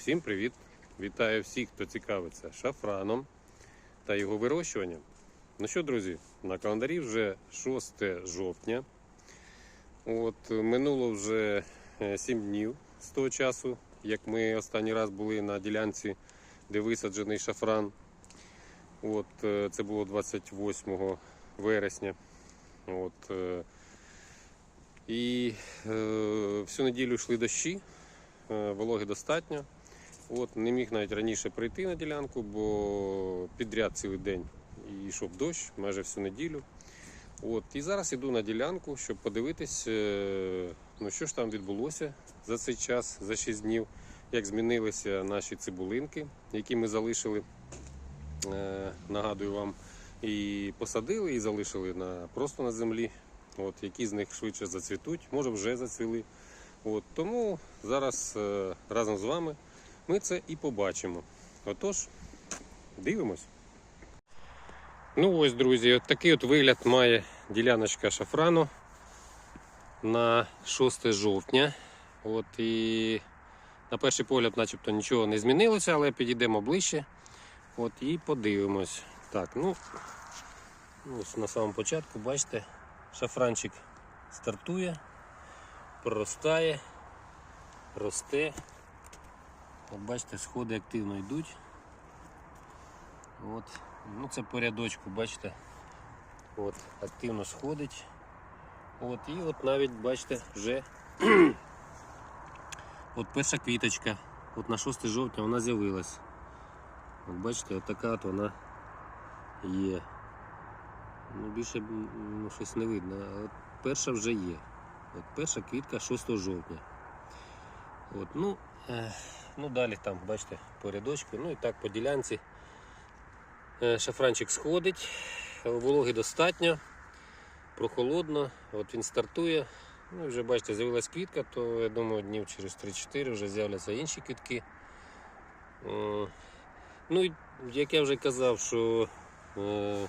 Всім привіт! Вітаю всіх, хто цікавиться шафраном та його вирощуванням. Ну що, друзі, на календарі вже 6 жовтня. От минуло вже 7 днів з того часу, як ми останній раз були на ділянці, де висаджений шафран. От е, це було 28 вересня. От, е, і е, всю неділю йшли дощі, е, вологи достатньо. От, не міг навіть раніше прийти на ділянку, бо підряд цілий день йшов дощ майже всю неділю. От, і зараз іду на ділянку, щоб подивитись, е, ну, що ж там відбулося за цей час, за 6 днів, як змінилися наші цибулинки, які ми залишили, е, нагадую вам, і посадили, і залишили на, просто на землі. От, які з них швидше зацвітуть, може вже зацвіли. От, тому зараз е, разом з вами ми це і побачимо. Отож, дивимось. Ну ось, друзі, от такий от вигляд має діляночка шафрану на 6 жовтня. От і на перший погляд, начебто, нічого не змінилося, але підійдемо ближче. От і подивимось. Так, ну ось на самому початку, бачите, шафранчик стартує, проростає, росте. Бачите, сходи активно йдуть. От. Ну це по рядочку, бачите, от, активно сходить. От, і от навіть бачите, вже от перша квіточка, от на 6 жовтня вона з'явилась. От бачите, от така от вона є. Ну, більше ну, щось не видно, а от перша вже є. От перша квітка 6 жовтня. От, ну, е, ну далі там, бачите, по рядочку, ну і так по ділянці. Е, Шафранчик сходить, вологи достатньо, прохолодно, от він стартує. Ну, вже бачите, з'явилась квітка, то я думаю, днів через 3-4 вже з'являться інші квітки. Ну, і як я вже казав, що е,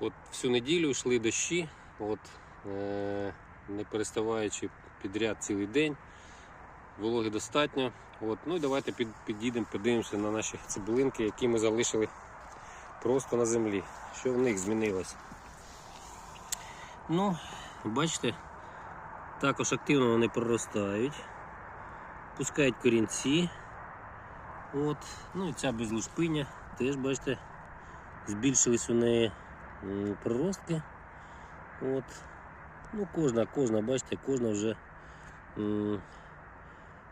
от всю неділю йшли дощі, от, е, не переставаючи підряд цілий день. Вологи достатньо. От, ну і давайте під, підійдемо, подивимося на наші цибулинки, які ми залишили просто на землі. Що в них змінилось? Ну, бачите, також активно вони проростають, пускають корінці. От. Ну і ця безлушпиня теж, бачите, збільшились у неї проростки. От. Ну, кожна, кожна, бачите, кожна вже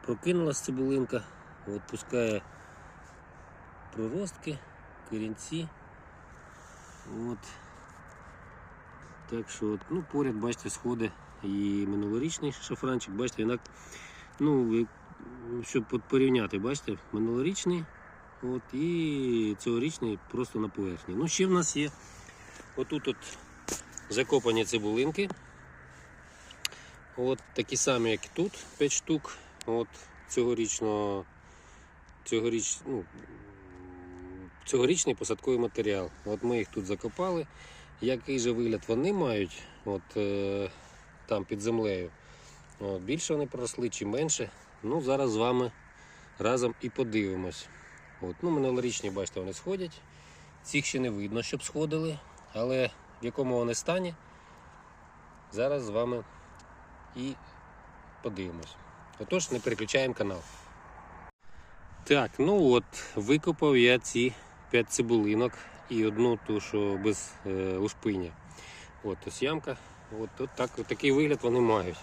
прокинулась цибулинка, от, пускає проростки, корінці. От. Так що, от, ну, поряд, бачите, сходи і минулорічний шафранчик, бачите, інак, ну, щоб порівняти, бачите, минулорічний от, і цьогорічний просто на поверхні. Ну, ще в нас є отут от закопані цибулинки. От такі самі, як і тут, 5 штук. От цьогорічного, цьогоріч, ну, цьогорічний посадковий матеріал. От ми їх тут закопали. Який же вигляд вони мають от, е, там під землею? От, більше вони проросли чи менше. Ну, зараз з вами разом і подивимось. Ну, минулорічні, бачите, вони сходять. Цих ще не видно, щоб сходили, але в якому вони стані, зараз з вами і подивимось. Отож, не переключаємо канал. Так, ну от, викопав я ці 5 цибулинок і одну ту, що без е, лушпиня. От ось ямка. От, от так, такий вигляд вони мають.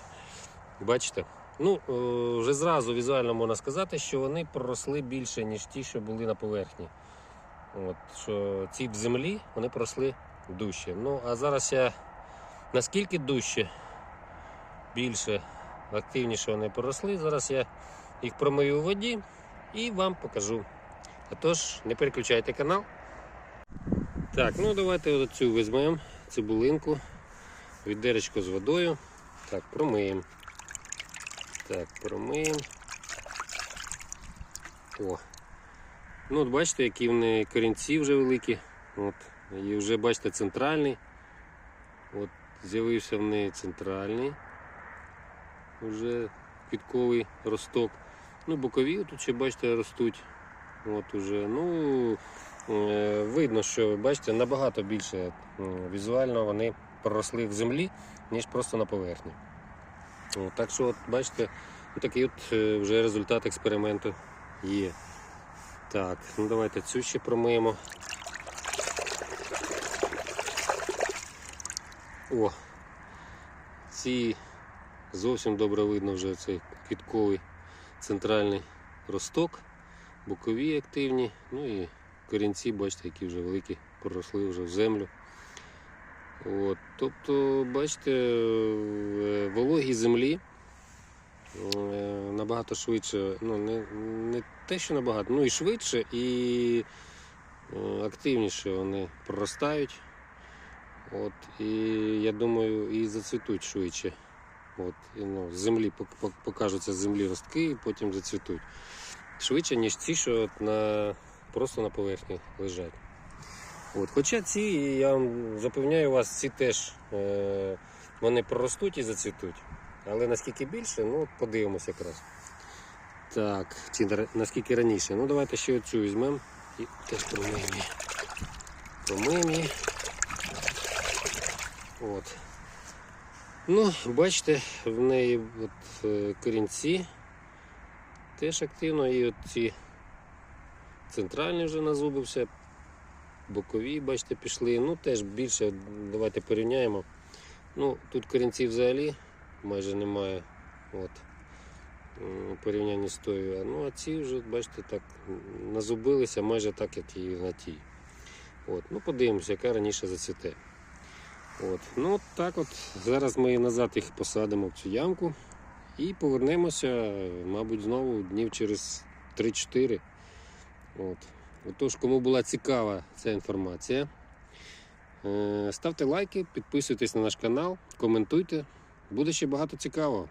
Бачите? Ну, е, вже зразу візуально можна сказати, що вони проросли більше, ніж ті, що були на поверхні. От, що ці в землі вони проросли дужче. Ну, а зараз я наскільки дужче, більше, активніше вони проросли. Зараз я їх промию у воді і вам покажу. Отож, не переключайте канал. Так, ну давайте оцю візьмемо цибулинку, відеречко з водою. Так, промиємо. Так, промиємо. О. Ну, от бачите, які вони корінці вже великі. От. І вже бачите центральний. От з'явився в неї центральний. Вже квітковий росток. Ну, бокові тут ще бачите ростуть. От уже. Ну, е, видно, що бачите, набагато більше візуально вони проросли в землі, ніж просто на поверхні. От, так що, от, бачите, такий от е, вже результат експерименту є. Так, ну давайте цю ще промиємо. О, ці зовсім добре видно вже цей квітковий центральний росток, бокові активні, ну і корінці, бачите, які вже великі, проросли вже в землю. От, тобто, бачите, в вологій землі е, набагато швидше, ну не, не те, що набагато, ну і швидше, і е, активніше вони проростають. От, і я думаю, і зацвітуть швидше. От, ну, землі пок- пок- покажуться з землі ростки і потім зацвітуть. Швидше, ніж ті, що от на, просто на поверхні лежать. От, хоча ці, я вам запевняю вас, ці теж е, вони проростуть і зацвітуть. Але наскільки більше, ну подивимося якраз. Так, чи наскільки раніше. Ну давайте ще оцю візьмемо і теж промиємо її. Промиємо. От. Ну, бачите, в неї от, е, корінці теж активно і ці центральні вже назубився, бокові, бачите, пішли. Ну, теж більше, давайте порівняємо. Ну, тут корінців взагалі майже немає. От. м, У порівнянні з тою. Ну, а ці вже, бачите, так назубилися майже так, як і на тій. От. Ну, подивимося, яка раніше зацвіте. От. Ну, так от. Зараз ми назад їх посадимо в цю ямку і повернемося, мабуть, знову днів через 3-4. От. Отож, кому була цікава ця інформація, е, ставте лайки, підписуйтесь на наш канал, коментуйте. Буде ще багато цікавого.